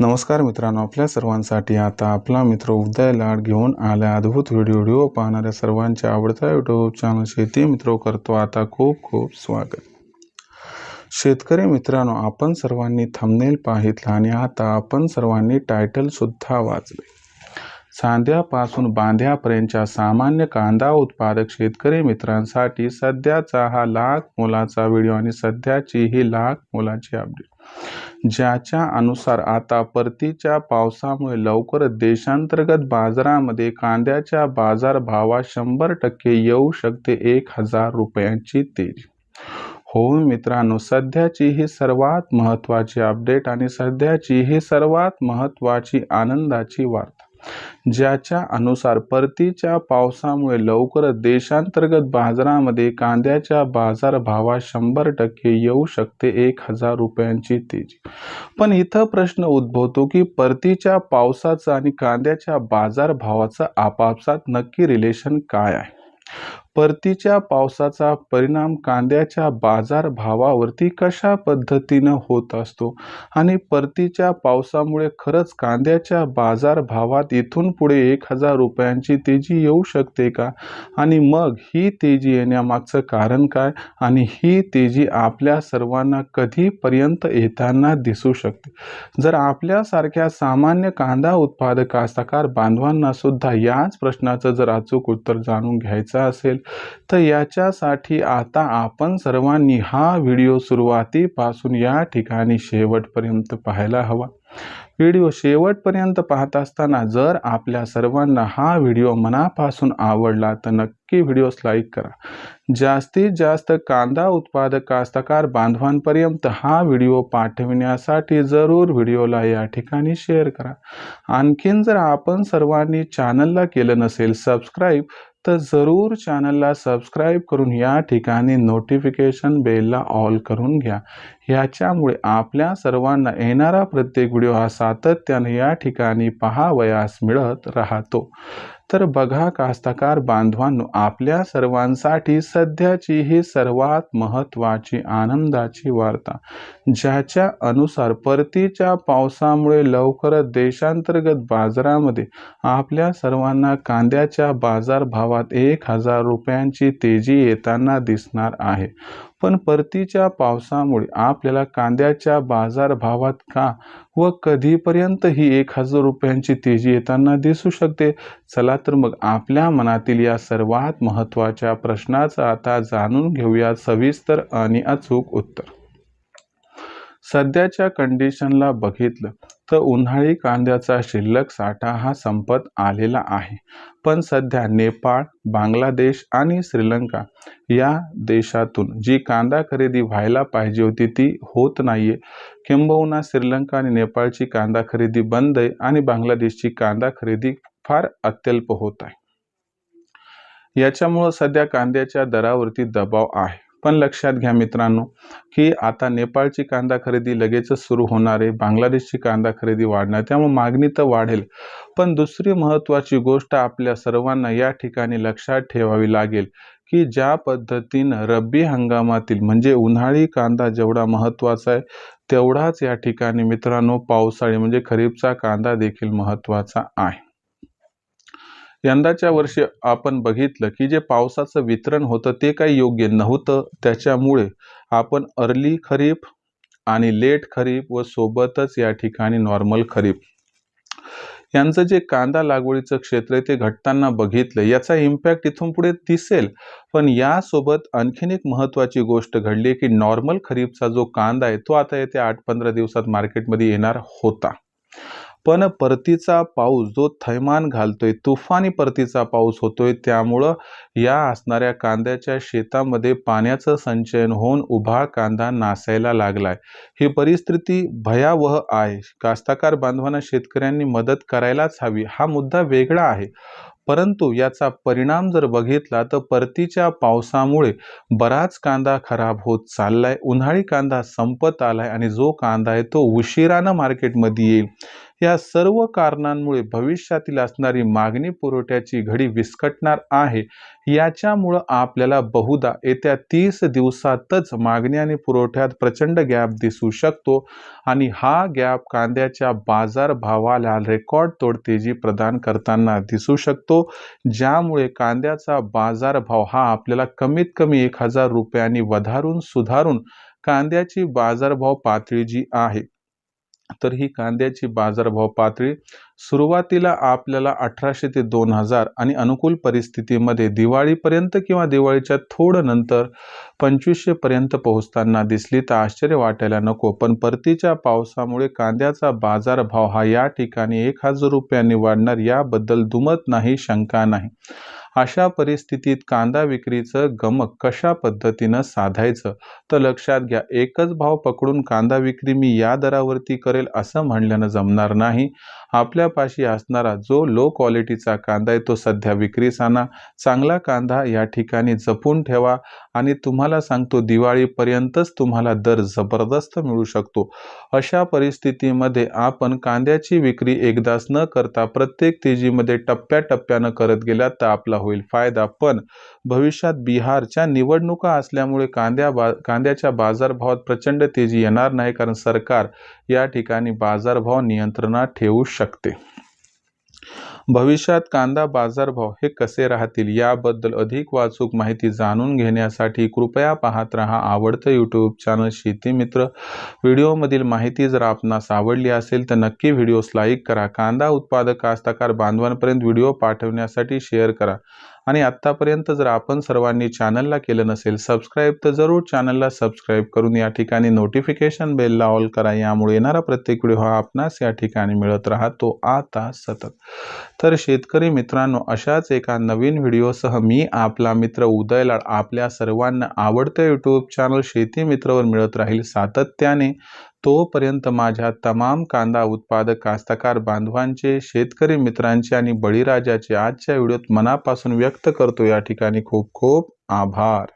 नमस्कार मित्रांनो आपल्या सर्वांसाठी आता आपला मित्र उदय लाड घेऊन आल्या अद्भुत व्हिडिओ व्हिडिओ पाहणाऱ्या सर्वांच्या आवडता यूट्यूब चॅनल शेती मित्र करतो. आता खूप खूप स्वागत. शेतकरी मित्रांनो आपण सर्वांनी थंबनेल पाहितला आणि आता आपण सर्वांनी टायटल सुद्धा वाचले. सांध्यापासून बांध्यापर्यंतच्या सामान्य कांदा उत्पादक शेतकरी मित्रांसाठी सध्याचा हा लाख मोलाचा व्हिडिओ आणि सध्याची ही लाख मोलाची अपडेट ज्याच्या अनुसार आता परतीच्या पावसामुळे लवकरच देशांतर्गत बाजारामध्ये कांद्याच्या बाजारभावात शंभर टक्के येऊ शकते एक हजार रुपयांची तेजी हो मित्रांनो सध्याची ही सर्वात महत्त्वाची अपडेट आणि सध्याची ही सर्वात महत्त्वाची आनंदाची वार्ता. ज्याच्या अनुसार परतीच्या पावसामुळे लवकरच देशांतर्गत बाजारामध्ये कांद्याच्या बाजारभावात शंभर टक्के येऊ शकते एक हजार रुपयांची तेजी. पण इथं प्रश्न उद्भवतो की परतीच्या पावसाचं आणि कांद्याच्या बाजार भावाचं आपापसात नक्की रिलेशन काय आहे? परतीच्या पावसाचा परिणाम कांद्याच्या बाजारभावावरती कशा पद्धतीनं होत असतो? आणि परतीच्या पावसामुळे खरंच कांद्याच्या बाजारभावात इथून पुढे एक हजार रुपयांची तेजी येऊ शकते का? आणि मग ही तेजी येण्यामागचं कारण काय? आणि ही तेजी आपल्या सर्वांना कधीपर्यंत येताना दिसू शकते? जर आपल्यासारख्या सामान्य कांदा उत्पादक कास्तकार बांधवांना सुद्धा याच प्रश्नाचं जर अचूक उत्तर जाणून घ्यायचं असेल तर याच्यासाठी आता आपण सर्वांनी हा व्हिडिओ सुरुवातीपासून या ठिकाणी शेवटपर्यंत पाहायला हवा. व्हिडिओ शेवटपर्यंत पाहत असताना जर आपल्या सर्वांना हा व्हिडिओ मनापासून आवडला तर नक्की व्हिडिओस लाईक करा. जास्तीत जास्त कांदा उत्पादक कास्तकार बांधवांपर्यंत हा व्हिडिओ पाठविण्यासाठी जरूर व्हिडिओला या ठिकाणी शेअर करा. आणखीन जर आपण सर्वांनी चॅनलला केलं नसेल सबस्क्राईब तर जरूर चॅनलला सबस्क्राईब करून या ठिकाणी नोटिफिकेशन बेलला ऑल करून घ्या. ह्याच्यामुळे आपल्या सर्वांना येणारा प्रत्येक व्हिडिओ हा सातत्याने या ठिकाणी पहावयास मिळत राहतो. तर बघा कास्तकार बांधवांनो आपल्या सर्वांसाठी सध्याची ही सर्वात महत्त्वाची आनंदाची वार्ता ज्याच्या अनुसार परतीच्या पावसामुळे लवकरच देशांतर्गत बाजारामध्ये आपल्या सर्वांना कांद्याच्या बाजारभावात एक हजार रुपयांची तेजी येताना दिसणार आहे. पण परतीच्या पावसामुळे आपल्याला कांद्याच्या बाजारभावात का व कधीपर्यंत ही एक हजार रुपयांची तेजी येताना दिसू शकते? चला तर मग आपल्या मनातील या सर्वात महत्त्वाच्या प्रश्नाचं आता जाणून घेऊया सविस्तर आणि अचूक उत्तर. सध्याच्या कंडिशनला बघितलं तर उन्हाळी कांद्याचा शिल्लक साठा हा संपत आलेला आहे. पण सध्या नेपाळ बांगलादेश आणि श्रीलंका या देशातून जी कांदा खरेदी व्हायला पाहिजे होती ती होत नाहीये. किंबहुना श्रीलंका आणि नेपाळची कांदा खरेदी बंद आहे आणि बांगलादेशची कांदा खरेदी फार अत्यल्प होत आहे. याच्यामुळं सध्या कांद्याच्या दरावरती दबाव आहे. पण लक्षात घ्या मित्रांनो की आता नेपाळची कांदा खरेदी लगेचच सुरू होणार आहे बांगलादेशची कांदा खरेदी वाढणार त्यामुळे मागणी तर वाढेल. पण दुसरी महत्त्वाची गोष्ट आपल्या सर्वांना या ठिकाणी लक्षात ठेवावी लागेल की ज्या पद्धतीनं रब्बी हंगामातील म्हणजे उन्हाळी कांदा जेवढा महत्त्वाचा आहे तेवढाच या ठिकाणी मित्रांनो पावसाळी म्हणजे खरीपचा कांदा देखील महत्त्वाचा आहे. यंदाच्या वर्षी आपण बघितलं की जे पावसाचं वितरण होतं ते काही योग्य नव्हतं. त्याच्यामुळे आपण अर्ली खरीप आणि लेट खरीप व सोबतच या ठिकाणी नॉर्मल खरीप. यांचं जे कांदा लागवडीचं क्षेत्र आहे ते घटताना बघितलं याचा इम्पॅक्ट इथून पुढे दिसेल. पण यासोबत आणखीन एक महत्त्वाची गोष्ट घडली की नॉर्मल खरीपचा जो कांदा आहे तो आता येत्या आठ पंधरा दिवसात मार्केटमध्ये येणार होता. पण परतीचा पाऊस जो थैमान घालतोय तुफानी परतीचा पाऊस होतोय त्यामुळं या असणाऱ्या कांद्याच्या शेतामध्ये पाण्याचं संचयन होऊन उभा कांदा नासायला लागलाय. ही परिस्थिती भयावह आहे. कास्तकार बांधवांना शेतकऱ्यांनी मदत करायलाच हवी हा मुद्दा वेगळा आहे. परंतु याचा परिणाम जर बघितला तर परतीच्या पावसामुळे बराच कांदा खराब होत चाललाय उन्हाळी कांदा संपत आलाय आणि जो कांदा आहे तो उशिरानं मार्केटमध्ये येईल. या सर्व कारणांमुळे भविष्यातील असणारी मागणी पुरवठ्याची घडी विस्कटणार आहे. याच्यामुळं आपल्याला बहुधा येत्या तीस दिवसातच मागणी आणि पुरवठ्यात प्रचंड गॅप दिसू शकतो आणि हा गॅप कांद्याच्या बाजारभावाला रेकॉर्ड तोड तेजी प्रदान करताना दिसू शकतो ज्यामुळे कांद्याचा बाजारभाव हा आपल्याला कमीत कमी एक हजार रुपयांनी वधारून सुधारून कांद्याची बाजारभाव पातळी जी आहे. तर ही कांद्याची बाजारभाव पातळी सुरुवातीला आपल्याला अठराशे ते दोन हजार आणि अनुकूल परिस्थितीमध्ये दिवाळीपर्यंत किंवा दिवाळीच्या थोडं नंतर पंचवीसशेपर्यंत पोहोचताना दिसली तर आश्चर्य वाटायला नको. पण परतीच्या पावसामुळे कांद्याचा बाजारभाव हा या ठिकाणी एक हजार रुपयांनी वाढणार याबद्दल दुमत नाही शंका नाही. अशा परिस्थितीत कांदा विक्रीचं गमक कशा पद्धतीनं साधायचं? तर लक्षात घ्या एकच भाव पकडून कांदा विक्री मी या दरावरती करेल असं म्हणल्यानं जमणार नाही. आपल्यापाशी असणारा जो लो क्वालिटीचा कांदा आहे तो सध्या विक्रीस आणा चांगला कांदा या ठिकाणी जपून ठेवा आणि तुम्हाला सांगतो दिवाळीपर्यंतच तुम्हाला दर जबरदस्त मिळू शकतो. अशा परिस्थितीमध्ये आपण कांद्याची विक्री एकदाच न करता प्रत्येक तेजीमध्ये टप्प्याटप्प्यानं करत गेला तर आपला होईल. फायदा पण भविष्यात बिहारच्या निवडणुका असल्यामुळे कांद्या बा कांद्याच्या बाजारभावात प्रचंड तेजी येणार नाही कारण सरकार या ठिकाणी बाजारभाव नियंत्रणात ठेवू शकते. भविष्यात कांदा बाजारभाव हे कसे राहतील याबद्दल अधिक वाचूक माहिती जाणून घेण्यासाठी कृपया पाहत रहा आवडतं यूट्यूब चॅनल शेती मित्र. व्हिडिओमधील माहिती जर आपणास आवडली असेल तर नक्की व्हिडिओस लाईक करा. कांदा उत्पादक कास्तकार बांधवांपर्यंत व्हिडिओ पाठवण्यासाठी शेअर करा. आणि आत्तापर्यंत जर आपण सर्वांनी चॅनलला केलं नसेल सबस्क्राईब तर जरूर चॅनलला सबस्क्राईब करून या ठिकाणी नोटिफिकेशन बेलला ऑल करा. यामुळे येणारा प्रत्येक व्हिडिओ हा आपणास या ठिकाणी मिळत राहतो. आता सतत. तर शेतकरी मित्रांनो अशाच एका नवीन व्हिडिओसह मी आपला मित्र उदयलाड आपल्या सर्वांना आवडतं यूट्यूब चॅनल शेती मित्रवर मिळत राहील सातत्याने. तोपर्यंत माझ्या तमाम कांदा उत्पादक कास्तकार बांधवांचे शेतकरी मित्रांचे आणि बळीराजाचे आजच्या व्हिडिओत मनापासून व्यक्त करतो. या ठिकाणी खूप खूप आभार.